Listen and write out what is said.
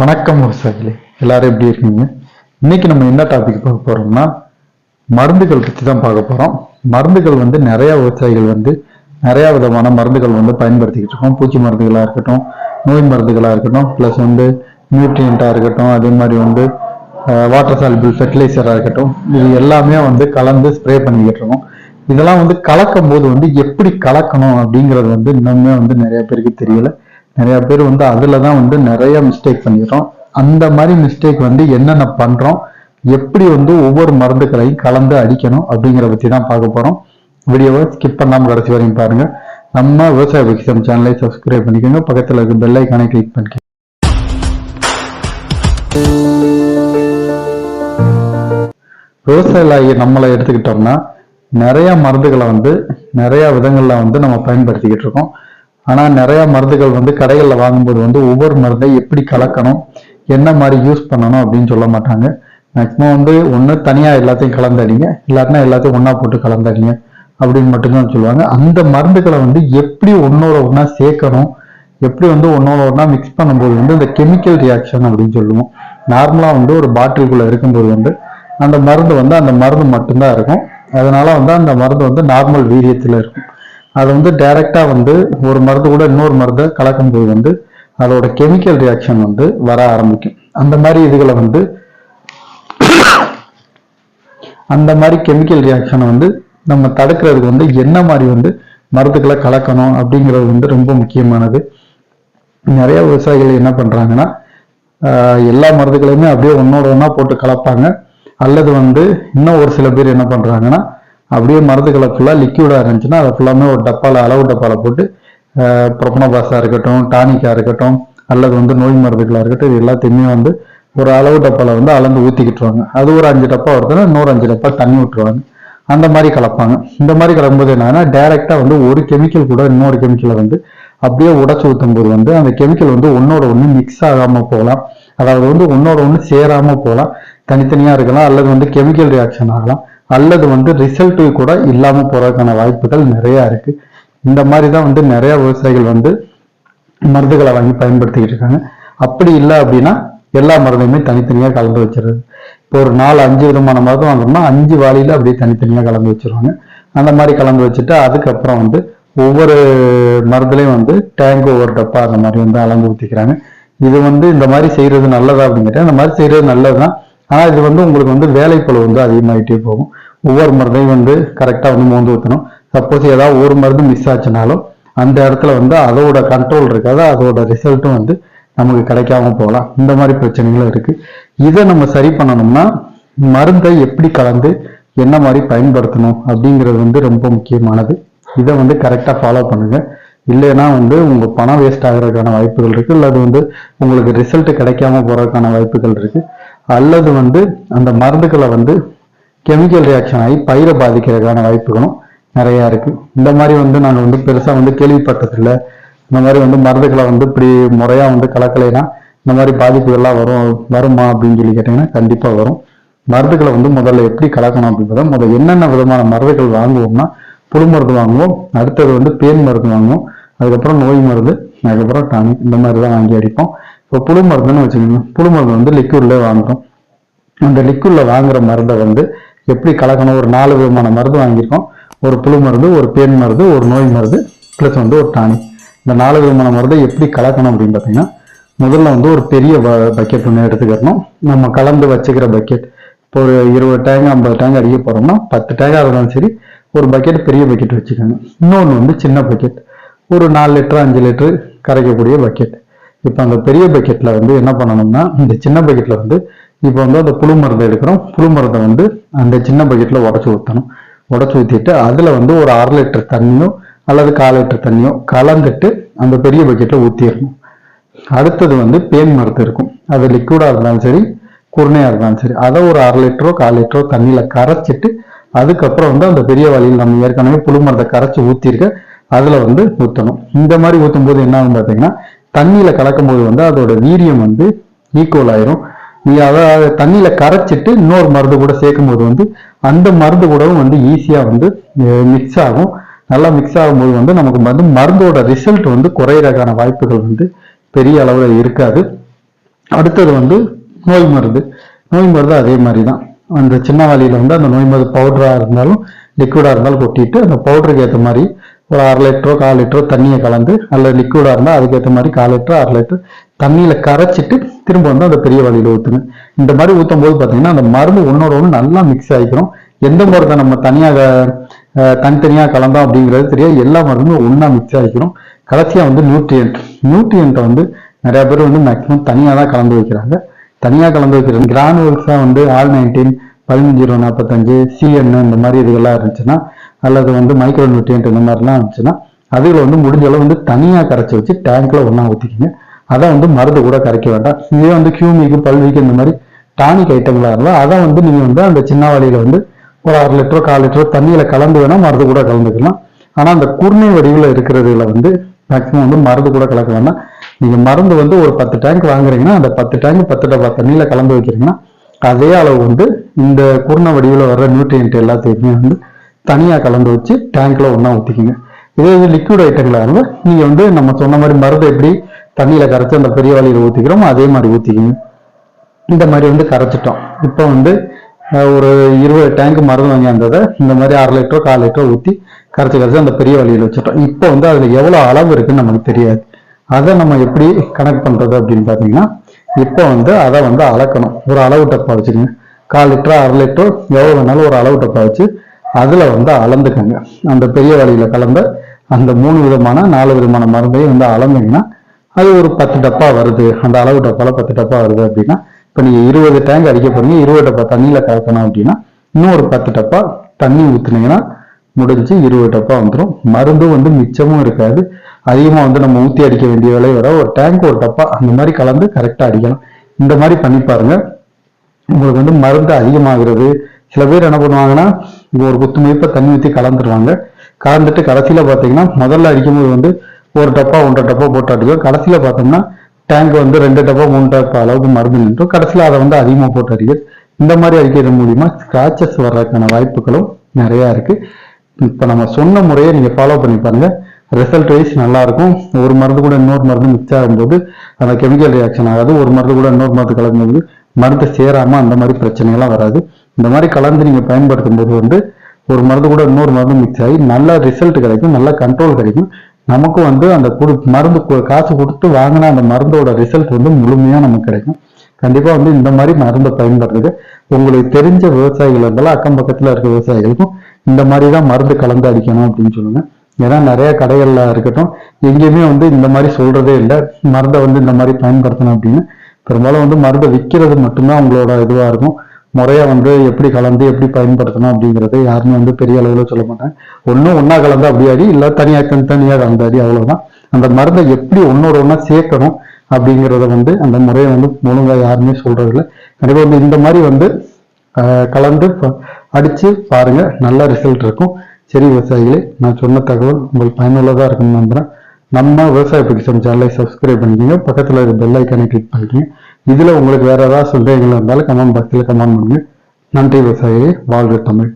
வணக்கம் விவசாயிகளே. எல்லாரும் எப்படி இருக்கீங்க? இன்னைக்கு நம்ம என்ன டாபிக் பார்க்க போறோம்னா மருந்துகள் பற்றி தான் பார்க்க போறோம். மருந்துகள் வந்து நிறைய விவசாயிகள் வந்து நிறைய விதமான மருந்துகள் வந்து பயன்படுத்திக்கிட்டு இருக்கோம். பூச்சி மருந்துகளாக இருக்கட்டும் நோய் மருந்துகளாக இருக்கட்டும் ப்ளஸ் வந்து நியூட்ரியண்ட்டாக இருக்கட்டும் அதே மாதிரி வந்து வாட்டர் சால்பிள் ஃபெர்டிலைசராக இருக்கட்டும் இது எல்லாமே வந்து கலந்து ஸ்ப்ரே பண்ணிக்கிட்டு இருக்கோம். இதெல்லாம் வந்து கலக்கும் போது வந்து எப்படி கலக்கணும் அப்படிங்கிறது வந்து இன்னுமே வந்து நிறைய பேருக்கு தெரியல. நிறைய பேர் வந்து அதுல தான் வந்து நிறைய மிஸ்டேக் பண்ணிடுறோம். அந்த மாதிரி மிஸ்டேக் வந்து என்னென்ன பண்றோம்? எப்படி வந்து ஒவ்வொரு மருந்துகளையும் கலந்து அடிக்கணும்? அப்படிங்கிறத பத்தி தான் பார்க்க போறோம். வீடியோவை ஸ்கிப் பண்ணாமல் கடைசி வரையும் பாருங்க. நம்ம விவசாய விகிதம் சேனலை சப்ஸ்கிரைப் பண்ணிக்கோங்க. பக்கத்தில் இருக்க பெல் ஐக்கானை கிளிக் பண்ணிக்கோங்க. விவசாயிகளாகிய நம்மளை எடுத்துக்கிட்டோம்னா நிறைய மருந்துகளை வந்து நிறைய விதங்கள்ல வந்து நம்ம பயன்படுத்திக்கிட்டு இருக்கோம். ஆனா நிறைய மருந்துகள் வந்து கடைகள்ல வாங்கும்போது வந்து ஒவ்வொரு மருந்தை எப்படி கலக்கணும் என்ன மாதிரி யூஸ் பண்ணணும் அப்படின்னு சொல்ல மாட்டாங்க. மேக்ஸிமம் வந்து ஒன்று தனியாக எல்லாத்தையும் கலந்தடிங்க இல்லாட்டினா எல்லாத்தையும் ஒன்றா போட்டு கலந்தடிங்க அப்படின்னு மட்டும்தான் சொல்லுவாங்க. அந்த மருந்துகளை வந்து எப்படி ஒன்னோட ஒன்றா சேர்க்கணும் எப்படி வந்து ஒன்னோட ஒன்றா மிக்ஸ் பண்ணும்போது வந்து இந்த கெமிக்கல் ரியாக்ஷன் அப்படின்னு சொல்லுவோம். நார்மலாக வந்து ஒரு பாட்டிலுக்குள்ளே இருக்கும்போது வந்து அந்த மருந்து வந்து அந்த மருந்து மட்டும்தான் இருக்கும். அதனால வந்து அந்த மருந்து வந்து நார்மல் வீரியத்தில் இருக்கும். அது வந்து டைரக்டா வந்து ஒரு மருந்து கூட இன்னொரு மருந்தை கலக்கும்போது வந்து அதோட கெமிக்கல் ரியாக்ஷன் வந்து வர ஆரம்பிக்கும். அந்த மாதிரி இதுகளை வந்து அந்த மாதிரி கெமிக்கல் ரியாக்ஷனை வந்து நம்ம தடுக்கிறதுக்கு வந்து என்ன மாதிரி வந்து மருந்துகளை கலக்கணும் அப்படிங்கிறது வந்து ரொம்ப முக்கியமானது. நிறைய விவசாயிகள் என்ன பண்றாங்கன்னா எல்லா மருந்துகளையுமே அப்படியே ஒன்னோட ஒன்றா போட்டு கலப்பாங்க. அல்லது வந்து இன்னும் ஒரு சில பேர் என்ன பண்றாங்கன்னா அப்படியே மருந்துகளை ஃபுல்லாக லிக்யூடாக இருந்துச்சுன்னா அதை ஃபுல்லாமே ஒரு டப்பாவில் அளவு டப்பாவில் போட்டு ப்ரொபனோபாஸாக இருக்கட்டும் டானிக்காக இருக்கட்டும் அல்லது வந்து நோய் மருந்துகளாக இருக்கட்டும் இது எல்லாத்தையுமே வந்து ஒரு அளவு டப்பாவில் வந்து அளந்து ஊற்றிக்கிட்டுருவாங்க அது ஒரு அஞ்சு டப்பா வருதுன்னா இன்னொரு அஞ்சு டப்பா தண்ணி விட்டுருவாங்க அந்த மாதிரி கலப்பாங்க. இந்த மாதிரி கலக்கும்போது என்னன்னா டேரெக்டாக வந்து ஒரு கெமிக்கல் கூட இன்னொரு கெமிக்கலை வந்து அப்படியே உடச்சு ஊற்றும் போது வந்து அந்த கெமிக்கல் வந்து ஒன்னோட ஒன்று மிக்ஸ் ஆகாமல் போகலாம். அதாவது வந்து ஒன்னோட ஒன்று சேராமல் போகலாம். தனித்தனியாக இருக்கலாம் அல்லது வந்து கெமிக்கல் ரியாக்ஷன் ஆகலாம். அல்லது வந்து ரிசல்ட்டு கூட இல்லாமல் போகிறதுக்கான வாய்ப்புகள் நிறையா இருக்குது இந்த மாதிரி தான் வந்து நிறையா விவசாயிகள் வந்து மருந்துகளை வாங்கி பயன்படுத்திக்கிட்டு இருக்காங்க. அப்படி இல்லை அப்படின்னா எல்லா மருந்தையுமே தனித்தனியாக கலந்து வச்சிருது இப்போ ஒரு நாலு அஞ்சு விதமான மருந்து வாங்கணும்னா அஞ்சு வாளியில் அப்படியே தனித்தனியாக கலந்து வச்சிருவாங்க. அந்த மாதிரி கலந்து வச்சுட்டு அதுக்கப்புறம் வந்து ஒவ்வொரு மருந்துலையும் வந்து டேங்க் ஒவ்வொரு டப்பா அந்த மாதிரி வந்து அளந்து ஊத்திக்கிறாங்க. இது வந்து இந்த மாதிரி செய்கிறது நல்லதா அப்படிங்கிட்ட இந்த மாதிரி செய்கிறது நல்லது தான் ஆனால் இது வந்து உங்களுக்கு வந்து வேலைப்பளவு வந்து அதிகமாகிட்டே போகும். ஒவ்வொரு மருந்தையும் வந்து கரெக்டாக வந்து மோந்து ஊற்றணும் சப்போஸ் ஏதாவது ஒரு மருந்து மிஸ் ஆச்சுனாலும் அந்த இடத்துல வந்து அதோட கண்ட்ரோல் இருக்காது அதோட ரிசல்ட்டும் வந்து நமக்கு கிடைக்காம போகலாம். இந்த மாதிரி பிரச்சனைகளும் இருக்கு. இதை நம்ம சரி பண்ணணும்னா மருந்தை எப்படி கலந்து என்ன மாதிரி பயன்படுத்தணும் அப்படிங்கிறது வந்து ரொம்ப முக்கியமானது. இதை வந்து கரெக்டாக ஃபாலோ பண்ணுங்க. இல்லைன்னா வந்து உங்க பணம் வேஸ்ட் ஆகிறதுக்கான வாய்ப்புகள் இருக்கு. அது வந்து உங்களுக்கு ரிசல்ட் கிடைக்காம போறதுக்கான வாய்ப்புகள் இருக்கு. அல்லது வந்து அந்த மருந்துகளை வந்து கெமிக்கல் ரியாக்ஷன் ஆகி பயிரை பாதிக்கிறதுக்கான வாய்ப்புகளும் நிறையா இருக்கு. இந்த மாதிரி வந்து நாங்கள் வந்து பெருசாக வந்து கேள்விப்பட்டதில்லை. இந்த மாதிரி வந்து மருந்துகளை வந்து இப்படி முறையாக வந்து கலக்கலைன்னா இந்த மாதிரி பாதிப்புகள்லாம் வரும் வருமா அப்படின்னு சொல்லி கேட்டிங்கன்னா கண்டிப்பாக வரும். மருந்துகளை வந்து முதல்ல எப்படி கலக்கணும் அப்படின்றத முதல்ல என்னென்ன விதமான மருந்துகள் வாங்குவோம்னா புழு மருந்து வாங்குவோம் அடுத்தது வந்து பேன் மருந்து வாங்குவோம் அதுக்கப்புறம் நோய் மருந்து அதுக்கப்புறம் டானிக் இந்த மாதிரி தான் வாங்கி அடிப்போம். இப்போ புழு மருந்துன்னு வச்சுக்கோங்க. புழு மருந்து வந்து லிக்யூட்ல வாங்குறோம் அந்த லிக்யூட்ல வாங்குற மருந்தை வந்து எப்படி கலக்கணும்? ஒரு நாலு விதமான மருந்து வாங்கியிருக்கோம். ஒரு புழு மருந்து ஒரு பேன் மருந்து ஒரு நோய் மருந்து ப்ளஸ் வந்து ஒரு டானிக் இந்த நாலு விதமான மருந்தை எப்படி கலக்கணும் அப்படின்னு பார்த்தீங்கன்னா முதல்ல வந்து ஒரு பெரிய பக்கெட் ஒன்று எடுத்துக்கிறணும் நம்ம கலந்து வச்சுக்கிற பக்கெட் இப்போ ஒரு இருபது டேங்க் ஐம்பது டேங்க் அடிக்க போகிறோம்னா பத்து டேங்காக இருந்தாலும் சரி ஒரு பக்கெட் பெரிய பக்கெட் வச்சுக்கோங்க. இன்னொன்று வந்து சின்ன பக்கெட் ஒரு நாலு லிட்டர் அஞ்சு லிட்டரு கரைக்கக்கூடிய பக்கெட் இப்போ அந்த பெரிய பக்கெட்டில் வந்து என்ன பண்ணணும்னா இந்த சின்ன பக்கெட்டில் வந்து இப்போ வந்து அந்த புழு மருந்தை எடுக்கிறோம். புழு மருந்தை வந்து அந்த சின்ன பக்கெட்டில் உடச்சி ஊற்றணும் உடச்சி ஊற்றிட்டு அதுல வந்து ஒரு அரை லிட்டர் தண்ணியோ அல்லது கால் லிட்டர் தண்ணியோ கலந்துட்டு அந்த பெரிய பக்கெட்டில் ஊற்றிடணும் அடுத்தது வந்து பேன் மருந்து இருக்கும். அது லிக்விடா இருந்தாலும் சரி குருணையா இருந்தாலும் சரி அதை ஒரு அரை லிட்டரோ கால் லிட்டரோ தண்ணியில கரைச்சிட்டு அதுக்கப்புறம் வந்து அந்த பெரிய வழியில் நம்ம ஏற்கனவே புழு மருந்தை கரைச்சி ஊத்திருக்க அதுல வந்து ஊற்றணும் இந்த மாதிரி ஊற்றும் போது என்ன ஆகும் பார்த்தீங்கன்னா தண்ணியில் கலக்கும் போது வந்து அதோட வீரியம் வந்து ஈக்குவல் ஆயிரும். நீ அதை தண்ணியில கரைச்சிட்டு இன்னொரு மருந்து கூட சேர்க்கும் போது வந்து அந்த மருந்து கூடவும் வந்து ஈஸியா வந்து மிக்ஸ் ஆகும். நல்லா மிக்ஸ் ஆகும்போது வந்து நமக்கு வந்து மருந்தோட ரிசல்ட் வந்து குறையிறதுக்கான வாய்ப்புகள் வந்து பெரிய அளவில் இருக்காது. அடுத்தது வந்து நோய் மருந்து. நோய் மருந்து அதே மாதிரி தான் அந்த சின்ன வழியில் வந்து அந்த நோய் மருந்து பவுடராக இருந்தாலும் லிக்விடாக இருந்தாலும் கொட்டிட்டு அந்த பவுடருக்கு ஏற்ற மாதிரி ஒரு அரை லிட்டரோ கால் லிட்டரோ தண்ணியை கலந்து அல்லது லிக்விடாக இருந்தால் அதுக்கேற்ற மாதிரி கால் லிட்டரோ அரை லிட்டர் தண்ணியில் கரைச்சிட்டு திரும்ப வந்து அந்த பெரிய வழியில் ஊற்றுங்க இந்த மாதிரி ஊற்றும் போது பார்த்தீங்கன்னா அந்த மருந்து ஒன்றோட ஒன்று நல்லா மிக்ஸ் ஆகிக்கிறோம் எந்த மருந்தை நம்ம தனியாக தனித்தனியாக கலந்தோம் அப்படிங்கிறது தெரியாது. எல்லா மருந்தும் ஒன்றா மிக்ஸ் ஆகிக்கிறோம் கடைசியாக வந்து நியூட்ரியன்ட் நியூட்ரியன்ட்டை வந்து நிறையா பேர் வந்து மேக்ஸிமம் தனியாக தான் கலந்து வைக்கிறாங்க. தனியாக கலந்து வைக்கிறது கிரானுவல்ஸாக வந்து ஆல் நைன்டீன் பதினஞ்சு ஜீரோ நாற்பத்தஞ்சு சிஎன் இந்த மாதிரி இதுகள்லாம் இருந்துச்சுன்னா அல்லது வந்து மைக்ரோ நியூட்ரியன்ட் இந்த மாதிரிலாம் இருந்துச்சுன்னா அதுகளை வந்து முடிஞ்ச அளவு வந்து தனியாக கரைச்சி வச்சு டேங்க்ல ஒன்றா ஊற்றிக்கிங்க அதை வந்து மருந்து கூட கரைக்க வேண்டாம். இதே வந்து கியூமிக்கு பல்விக்கு இந்த மாதிரி டானிக் ஐட்டங்களாக இருந்தால் அதை வந்து நீங்கள் வந்து அந்த சின்ன வழியில் வந்து ஒரு அரை லிட்டரோ கால் லிட்டரோ தண்ணியில் கலந்து வேணால் மருந்து கூட கலந்துக்கலாம். ஆனால் அந்த குர்ணை வடிவில் இருக்கிறதுல வந்து மேக்ஸிமம் வந்து மருந்து கூட கலக்க வேண்டாம். நீங்கள் மருந்து வந்து ஒரு பத்து டேங்க் வாங்குறீங்கன்னா அந்த பத்து டேங்க் பத்து டப்பா தண்ணியில் கலந்து வைக்கிறீங்கன்னா அதே அளவு வந்து இந்த குர்ண வடிவில் வர்ற நியூட்ரியன்ட் எல்லாத்தையுமே வந்து தனியாக கலந்து வச்சு டேங்க்ல ஒன்றா ஊற்றிக்கிங்க இதே இது லிக்விட் ஐட்டங்களாக இருந்தால் நீங்கள் வந்து நம்ம சொன்ன மாதிரி மருந்து எப்படி தண்ணியில் கரைச்சி அந்த பெரிய வழியில் ஊற்றிக்கிறோமோ அதே மாதிரி ஊற்றிக்கிங்க இந்த மாதிரி வந்து கரைச்சிட்டோம். இப்போ வந்து ஒரு இருபது டேங்க் மருந்து வாங்கி இந்த மாதிரி அரை லிட்டரோ கால் லிட்டரோ ஊற்றி கரைச்சி கரைச்சி அந்த பெரிய வழியில் வச்சுட்டோம். இப்போ வந்து அதில் எவ்வளோ அளவு இருக்குன்னு நமக்கு தெரியாது. அதை நம்ம எப்படி கனெக்ட் பண்ணுறது அப்படின்னு பார்த்தீங்கன்னா இப்போ வந்து அதை வந்து அளக்கணும். ஒரு அளவு டப்பா வச்சுக்கோங்க. கால் லிட்டரோ அரை லிட்டரோ எவ்வளோ வேணாலும் ஒரு அளவு டப்பா வச்சு அதில் வந்து அளந்துக்கங்க. அந்த பெரிய வழியில் கலந்த அந்த மூணு விதமான நாலு விதமான மருந்தையும் வந்து அளந்தீங்கன்னா அது ஒரு பத்து டப்பா வருது. அந்த அளவு டப்பாவில் பத்து டப்பா வருது அப்படின்னா இப்போ நீங்கள் இருபது டேங்க் அடிக்க போறீங்க இருபது டப்பா தண்ணியில் கலக்கணும் அப்படின்னா இன்னும் ஒரு பத்து டப்பா தண்ணி ஊற்றுனீங்கன்னா முடிஞ்சு இருபது டப்பா வந்துடும் மருந்தும் வந்து மிச்சமும் இருக்காது. அதிகமாக வந்து நம்ம ஊற்றி அடிக்க வேண்டிய விலை வர ஒரு டேங்க் ஒரு டப்பா அந்த மாதிரி கலந்து கரெக்டாக அடிக்கலாம். இந்த மாதிரி பண்ணி பாருங்க. உங்களுக்கு வந்து மருந்து அதிகமாகிறது. சில பேர் என்ன பண்ணுவாங்கன்னா இப்போ ஒரு குத்து மதிப்பை தண்ணி ஊற்றி கலந்துருவாங்க. கலந்துட்டு கடைசியில் பார்த்தீங்கன்னா முதல்ல அடிக்கும்போது வந்து ஒரு டப்பா ஒன்றரை டப்பா போட்டு அடிக்கும் கடைசியில் பார்த்தோம்னா டேங்க் வந்து ரெண்டு டப்பா மூணு டப்பா அளவுக்கு மருந்து நின்றும். கடைசியில் அதை வந்து அதிகமாக போட்டு அடிக்கிறது இந்த மாதிரி அடிக்கிறது மூலிமா ஸ்க்ராச்சஸ் வர்றதுக்கான வாய்ப்புகளும் நிறையா இருக்குது இப்போ நம்ம சொன்ன முறையை நீங்கள் ஃபாலோ பண்ணி பாருங்கள் ரிசல்ட் வைஸ் நல்லா இருக்கும். ஒரு மருந்து கூட இன்னொரு மருந்து மிக்ஸ் ஆகும்போது அந்த கெமிக்கல் ரியாக்ஷன் ஆகாது. ஒரு மருந்து கூட இன்னொரு மருந்து கலக்கும்போது மருந்து சேராமல் அந்த மாதிரி பிரச்சனைகள்லாம் வராது. இந்த மாதிரி கலந்து நீங்கள் பயன்படுத்தும் போது வந்து ஒரு மருந்து கூட இன்னொரு மருந்து மிக்ஸ் ஆகி நல்ல ரிசல்ட் கிடைக்கும் நல்ல கண்ட்ரோல் கிடைக்கும். நமக்கும் வந்து அந்த குடு மருந்து காசு கொடுத்து வாங்கினா அந்த மருந்தோட ரிசல்ட் வந்து முழுமையாக நமக்கு கிடைக்கும். கண்டிப்பாக வந்து இந்த மாதிரி மருந்தை பயன்படுத்துது உங்களுக்கு தெரிஞ்ச விவசாயிகள் இருந்தாலும் அக்கம் பக்கத்தில் இருக்க விவசாயிகளுக்கும் இந்த மாதிரி தான் மருந்து கலந்து அடிக்கணும் அப்படின்னு சொல்லுங்கள் ஏன்னா நிறைய கடைகளில் இருக்கட்டும் எங்கேயுமே வந்து இந்த மாதிரி சொல்கிறதே இல்லை. மருந்தை வந்து இந்த மாதிரி பயன்படுத்தணும் அப்படின்னு. பெரும்பாலும் வந்து மருந்தை விற்கிறது மட்டும்தான் அவங்களோட இதுவாக இருக்கும். முறையாக வந்து எப்படி கலந்து எப்படி பயன்படுத்தணும் அப்படிங்கிறத யாருமே வந்து பெரிய அளவில் சொல்ல மாட்டாங்க. ஒன்றும் ஒன்றா கலந்து அப்படியாடி அடி தனியாக தனியா தனியா கலந்து அடி அந்த மருந்தை எப்படி ஒன்னோட ஒன்றா சேர்க்கணும் அப்படிங்கிறத வந்து அந்த முறையை வந்து முழுங்காக யாருமே சொல்கிறதில்ல இல்லை வந்து இந்த மாதிரி வந்து கலந்து ப- பாருங்கள் பாருங்க நல்ல ரிசல்ட் இருக்கும். சரி விவசாயிகளே நான் சொன்ன தகவல் உங்களுக்கு பயனுள்ளதாக இருக்கும்னு நம்புறேன். நம்ம விவசாய பிடிச்சம் சேனலை சப்ஸ்கிரைப் பண்ணிக்கோங்க. பக்கத்தில் இருக்க பெல் ஐக்கானை கிளிக் பண்ணிக்கோங்க. இதில் உங்களுக்கு வேறு ஏதாவது சந்தேகங்கள் இருந்தாலும் கமெண்ட் பாக்ஸில் கமெண்ட் பண்ணுங்கள் நன்றி விவசாயி வாழ்க தமிழ்.